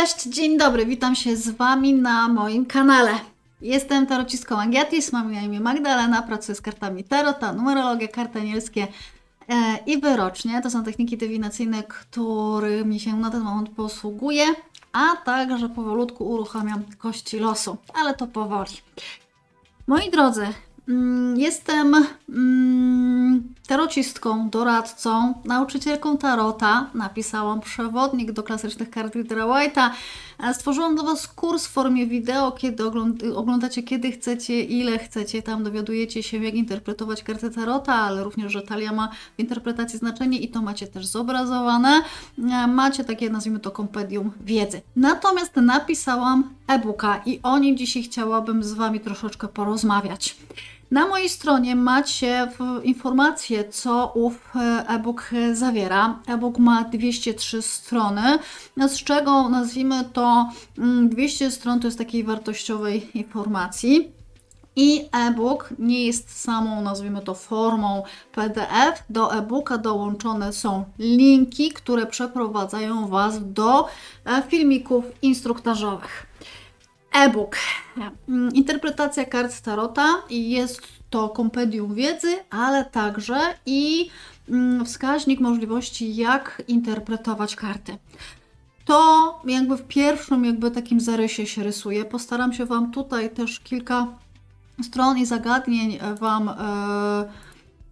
Cześć, dzień dobry, witam się z Wami na moim kanale. Jestem tarocistką Agiatis, mam na imię Magdalena, pracuję z kartami Tarota, numerologia, karty anielskie e, i wyrocznie. To są techniki dywinacyjne, którymi się na ten moment posługuję, a także powolutku uruchamiam kości losu, ale to powoli. Moi drodzy, mm, jestem mm, tarocistką, doradcą, nauczycielką tarota. Napisałam przewodnik do klasycznych kart Riddera White'a. Stworzyłam dla Was kurs w formie wideo, kiedy ogląd- oglądacie kiedy chcecie, ile chcecie. Tam dowiadujecie się, jak interpretować karty tarota, ale również, że talia ma w interpretacji znaczenie i to macie też zobrazowane. E, Macie takie, nazwijmy to, kompedium wiedzy. Natomiast napisałam e-booka i o nim dzisiaj chciałabym z Wami troszeczkę porozmawiać. Na mojej stronie macie informacje, co ów e, e-book zawiera. E-book ma 203 strony, z czego nazwijmy to mm, 200 stron to jest takiej wartościowej informacji. I e-book nie jest samą, nazwijmy to, formą PDF. Do e-booka dołączone są linki, które przeprowadzają Was do e, filmików instruktażowych. E-book. Mm, Interpretacja kart Tarota jest to kompendium wiedzy, ale także i mm, wskaźnik możliwości, jak interpretować karty. To jakby w pierwszym jakby takim zarysie się rysuje. Postaram się Wam tutaj też kilka stron i zagadnień e, Wam e,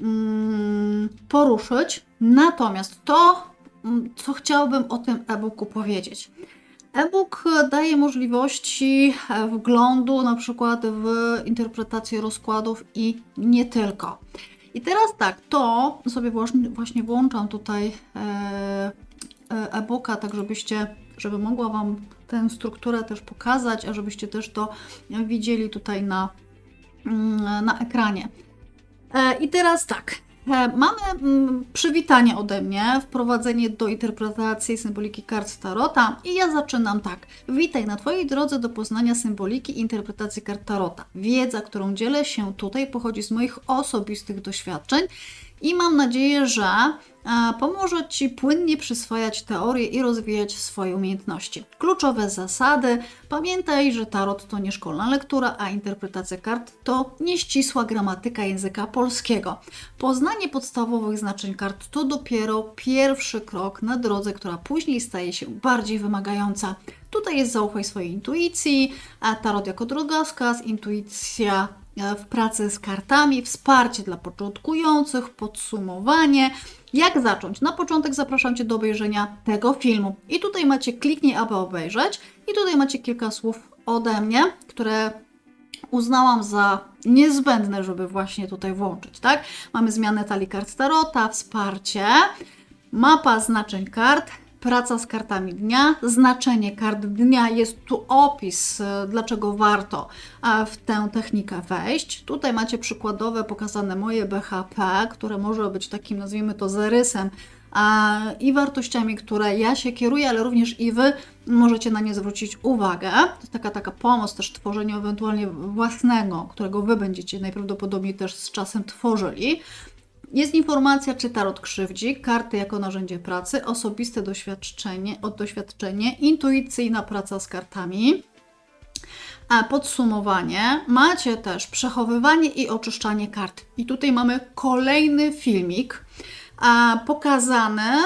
mm, poruszyć. Natomiast to, co chciałabym o tym e-booku powiedzieć. E-book daje możliwości e, wglądu na przykład w interpretację rozkładów i nie tylko. I teraz tak, to sobie właśnie, włączam tutaj e, e, e-booka, tak żebyście, żeby mogła Wam tę strukturę też pokazać, a żebyście też to widzieli tutaj na, mm, na ekranie. I teraz tak. E, Mamy mm, przywitanie ode mnie, wprowadzenie do interpretacji symboliki kart Tarota i ja zaczynam tak. Witaj na Twojej drodze do poznania symboliki i interpretacji kart Tarota. Wiedza, którą dzielę się tutaj, pochodzi z moich osobistych doświadczeń i mam nadzieję, że e, pomoże Ci płynnie przyswajać teorie i rozwijać swoje umiejętności. Kluczowe zasady. Pamiętaj, że tarot to nie szkolna lektura, a interpretacja kart to nieścisła gramatyka języka polskiego. Poznanie podstawowych znaczeń kart to dopiero pierwszy krok na drodze, która później staje się bardziej wymagająca. Tutaj jest zaufaj swojej intuicji, a tarot jako drogowskaz, intuicja w pracy z kartami, wsparcie dla początkujących, podsumowanie. Jak zacząć? Na początek zapraszam Cię do obejrzenia tego filmu. I tutaj macie kliknij, aby obejrzeć. I tutaj macie kilka słów ode mnie, które uznałam za niezbędne, żeby właśnie tutaj włączyć, tak? Mamy zmianę talii kart Tarota, wsparcie, mapa znaczeń kart, praca z kartami dnia, znaczenie kart dnia, jest tu opis, e, dlaczego warto e, w tę technikę wejść. Tutaj macie przykładowe pokazane moje BHP, które może być takim, nazwijmy to, zarysem a, i wartościami, które ja się kieruję, ale również i Wy możecie na nie zwrócić uwagę. To jest taka, taka pomoc też tworzeniu ewentualnie własnego, którego Wy będziecie najprawdopodobniej też z czasem tworzyli. Jest informacja, czy tarot krzywdzi, karty jako narzędzie pracy, osobiste doświadczenie, od doświadczenie, intuicyjna praca z kartami. A podsumowanie, macie też przechowywanie i oczyszczanie kart. I tutaj mamy kolejny filmik a, pokazane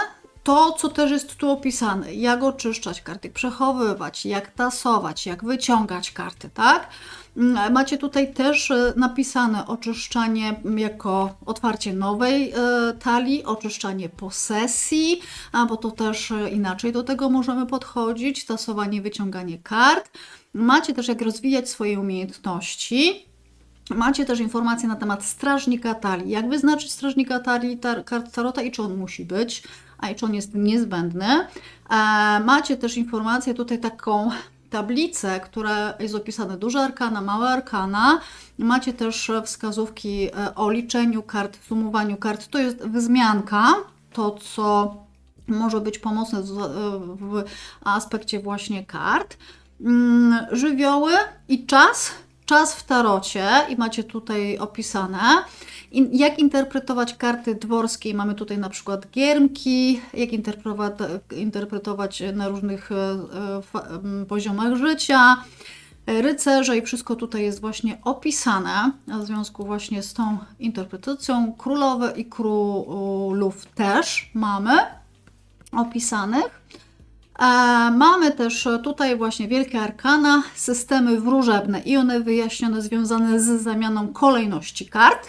to, co też jest tu opisane, jak oczyszczać karty, przechowywać, jak tasować, jak wyciągać karty, tak? Mm, Macie tutaj też e, napisane oczyszczanie jako otwarcie nowej e, talii, oczyszczanie posesji, bo to też e, inaczej do tego możemy podchodzić, tasowanie, wyciąganie kart. Macie też jak rozwijać swoje umiejętności. Macie też informacje na temat strażnika talii. Jak wyznaczyć strażnika talii tar kart Tarota i czy on musi być, a i czy on jest niezbędny. E, macie też informację tutaj taką tablicę, która jest opisane duże arkana, małe arkana. Macie też e, wskazówki e, o liczeniu kart, sumowaniu kart. To jest wzmianka, to co może być pomocne w, w aspekcie właśnie kart. Mm, Żywioły i czas. Czas w tarocie i macie tutaj opisane. In, jak interpretować karty dworskie? Mamy tutaj na przykład giermki, jak interpretować, interpretować na różnych e, e, fa, m, poziomach życia, e, rycerze i wszystko tutaj jest właśnie opisane, w związku właśnie z tą interpretacją królowe i królów też mamy opisanych. Mamy też tutaj właśnie wielkie arkana, systemy wróżebne i one wyjaśnione związane z zamianą kolejności kart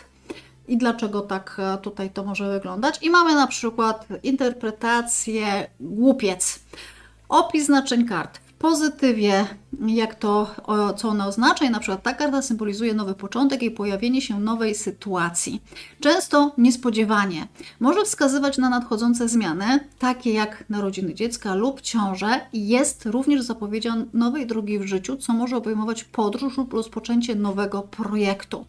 i dlaczego tak e, tutaj to może wyglądać. I mamy na przykład interpretację głupiec. Opis znaczeń kart. W pozytywie, jak to, co ona oznacza, i na przykład ta karta symbolizuje nowy początek i pojawienie się nowej sytuacji. Często niespodziewanie. Może wskazywać na nadchodzące zmiany, takie jak narodziny dziecka lub ciąże, i jest również zapowiedzią nowej drogi w życiu, co może obejmować podróż lub rozpoczęcie nowego projektu.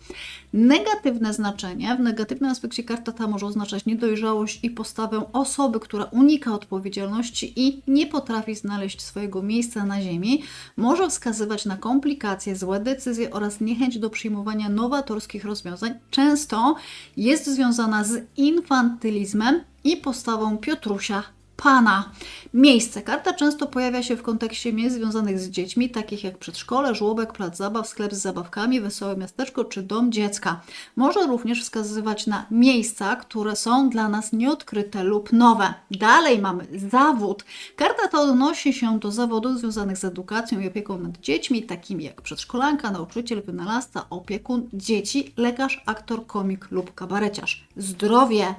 Negatywne znaczenie, w negatywnym aspekcie karta ta może oznaczać niedojrzałość i postawę osoby, która unika odpowiedzialności i nie potrafi znaleźć swojego miejsca na ziemi. Może wskazywać na komplikacje, złe decyzje oraz niechęć do przyjmowania nowatorskich rozwiązań. Często jest związana z infantylizmem i postawą Piotrusia Pana. Miejsce. Karta często pojawia się w kontekście miejsc związanych z dziećmi, takich jak przedszkole, żłobek, plac zabaw, sklep z zabawkami, wesołe miasteczko czy dom dziecka. Może również wskazywać na miejsca, które są dla nas nieodkryte lub nowe. Dalej mamy zawód. Karta ta odnosi się do zawodów związanych z edukacją i opieką nad dziećmi, takimi jak przedszkolanka, nauczyciel, wynalazca, opiekun dzieci, lekarz, aktor, komik lub kabareciarz. Zdrowie.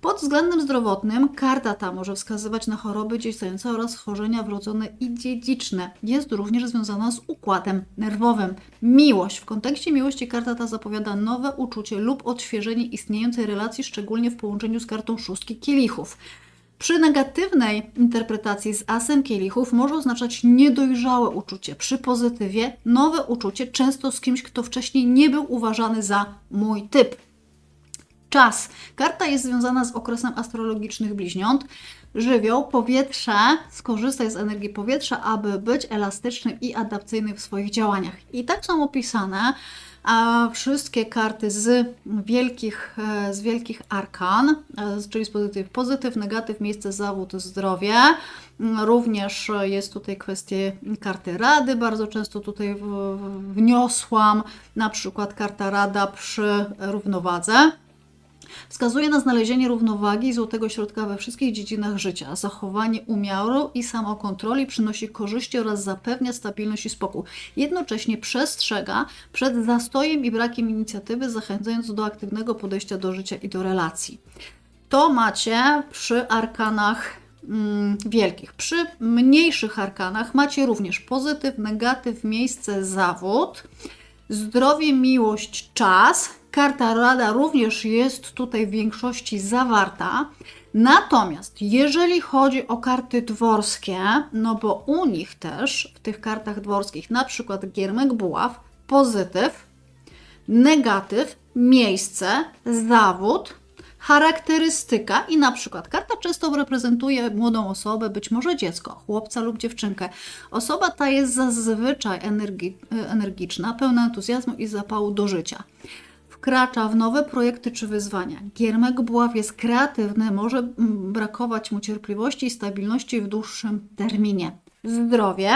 Pod względem zdrowotnym karta ta może wskazywać na choroby dziecięce oraz schorzenia wrodzone i dziedziczne. Jest również związana z układem nerwowym. Miłość. W kontekście miłości karta ta zapowiada nowe uczucie lub odświeżenie istniejącej relacji, szczególnie w połączeniu z kartą szóstki kielichów. Przy negatywnej interpretacji z asem kielichów może oznaczać niedojrzałe uczucie. Przy pozytywie nowe uczucie, często z kimś, kto wcześniej nie był uważany za mój typ. Czas. Karta jest związana z okresem astrologicznych bliźniąt. Żywioł, powietrze, skorzystaj z energii powietrza, aby być elastycznym i adapcyjnym w swoich działaniach. I tak są opisane a wszystkie karty z wielkich, e, z wielkich arkan, e, czyli z pozytyw, pozytyw, negatyw, miejsce, zawód, zdrowie. Również jest tutaj kwestie karty rady, bardzo często tutaj wniosłam, na przykład karta rada przy równowadze. Wskazuje na znalezienie równowagi i złotego środka we wszystkich dziedzinach życia. Zachowanie umiaru i samokontroli przynosi korzyści oraz zapewnia stabilność i spokój. Jednocześnie przestrzega przed zastojem i brakiem inicjatywy, zachęcając do aktywnego podejścia do życia i do relacji. To macie przy arkanach mm, wielkich. Przy mniejszych arkanach macie również pozytyw, negatyw, miejsce, zawód, zdrowie, miłość, czas. Karta Rada również jest tutaj w większości zawarta. Natomiast jeżeli chodzi o karty dworskie, no bo u nich też w tych kartach dworskich, na przykład Giermek Buław, pozytyw, negatyw, miejsce, zawód, charakterystyka i na przykład karta często reprezentuje młodą osobę, być może dziecko, chłopca lub dziewczynkę. Osoba ta jest zazwyczaj energi- energiczna, pełna entuzjazmu i zapału do życia. Wkracza w nowe projekty czy wyzwania. Giermek Buław jest kreatywny, może mm, brakować mu cierpliwości i stabilności w dłuższym terminie. Zdrowie,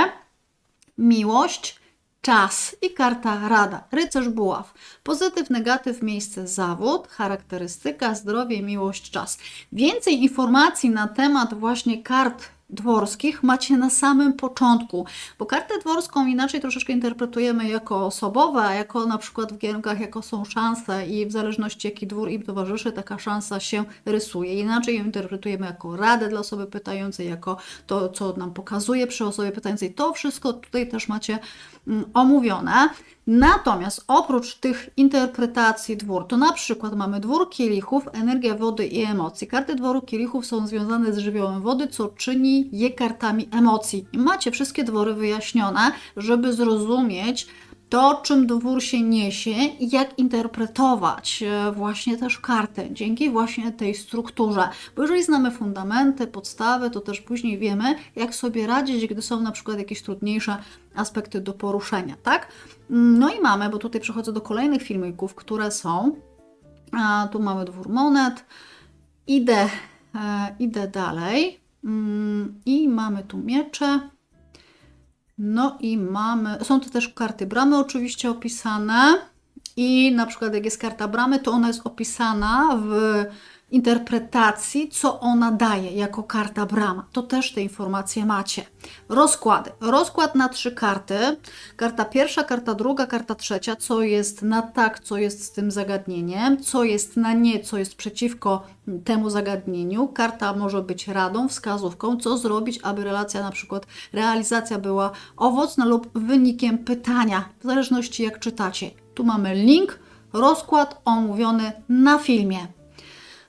miłość, czas i karta rada. Rycerz buław. Pozytyw, negatyw, miejsce, zawód, charakterystyka, zdrowie, miłość, czas. Więcej informacji na temat właśnie kart dworskich macie na samym początku, bo kartę dworską inaczej troszeczkę interpretujemy jako osobowe, a jako na przykład w gierkach, jako są szanse i w zależności jaki dwór im towarzyszy, taka szansa się rysuje. Inaczej ją interpretujemy jako radę dla osoby pytającej, jako to, co nam pokazuje przy osobie pytającej. To wszystko tutaj też macie mm, omówione. Natomiast oprócz tych interpretacji dwór, to na przykład mamy dwór kielichów, energia wody i emocji. Karty dworu kielichów są związane z żywiołem wody, co czyni je kartami emocji. I macie wszystkie dwory wyjaśnione, żeby zrozumieć, to, czym dwór się niesie i jak interpretować e, właśnie też karty dzięki właśnie tej strukturze. Bo jeżeli znamy fundamenty, podstawy, to też później wiemy, jak sobie radzić, gdy są na przykład jakieś trudniejsze aspekty do poruszenia, tak? No i mamy, bo tutaj przechodzę do kolejnych filmików, które są. A tu mamy dwór monet. Idę, e, idę dalej. Mm, I mamy tu miecze. No i mamy, są to też karty bramy oczywiście opisane i na przykład jak jest karta bramy, to ona jest opisana w interpretacji, co ona daje jako karta brama. To też te informacje macie. Rozkłady. Rozkład na trzy karty. Karta pierwsza, karta druga, karta trzecia, co jest na tak, co jest z tym zagadnieniem, co jest na nie, co jest przeciwko temu zagadnieniu. Karta może być radą, wskazówką, co zrobić, aby relacja, na przykład realizacja była owocna lub wynikiem pytania, w zależności jak czytacie. Tu mamy link, rozkład omówiony na filmie.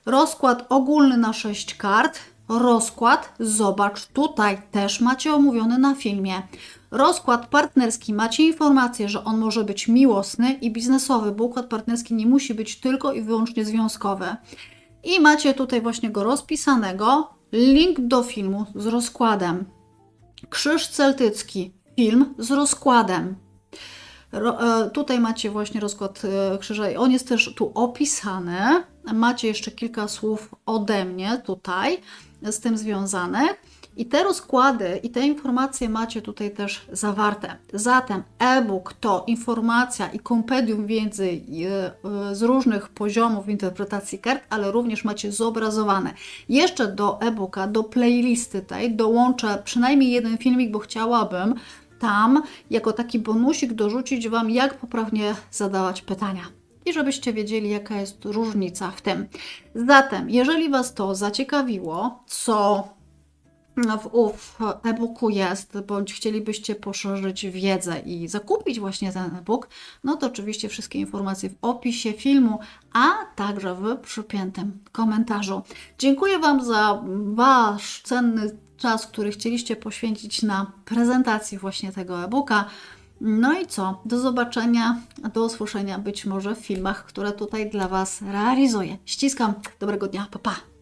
Rozkład ogólny na 6 kart. Rozkład, zobacz, tutaj też macie omówiony na filmie. Rozkład partnerski, macie informację, że on może być miłosny i biznesowy, bo układ partnerski nie musi być tylko i wyłącznie związkowy. I macie tutaj właśnie go rozpisanego. Link do filmu z rozkładem. Krzyż celtycki, film z rozkładem. E, tutaj macie właśnie rozkład e, krzyża i on jest też tu opisany. Macie jeszcze kilka słów ode mnie tutaj z tym związanych. I te rozkłady i te informacje macie tutaj też zawarte. Zatem e-book to informacja i kompendium wiedzy e, z różnych poziomów interpretacji kart, ale również macie zobrazowane. Jeszcze do e-booka, do playlisty tej dołączę przynajmniej jeden filmik, bo chciałabym tam jako taki bonusik dorzucić Wam, jak poprawnie zadawać pytania. I żebyście wiedzieli, jaka jest różnica w tym. Zatem, jeżeli Was to zaciekawiło, co w ów e-booku jest, bądź chcielibyście poszerzyć wiedzę i zakupić właśnie ten e-book, no to oczywiście wszystkie informacje w opisie filmu, a także w przypiętym komentarzu. Dziękuję Wam za Wasz cenny czas, który chcieliście poświęcić na prezentację właśnie tego e-booka. No i co? Do zobaczenia, do usłyszenia być może w filmach, które tutaj dla Was realizuję. Ściskam, dobrego dnia, pa pa!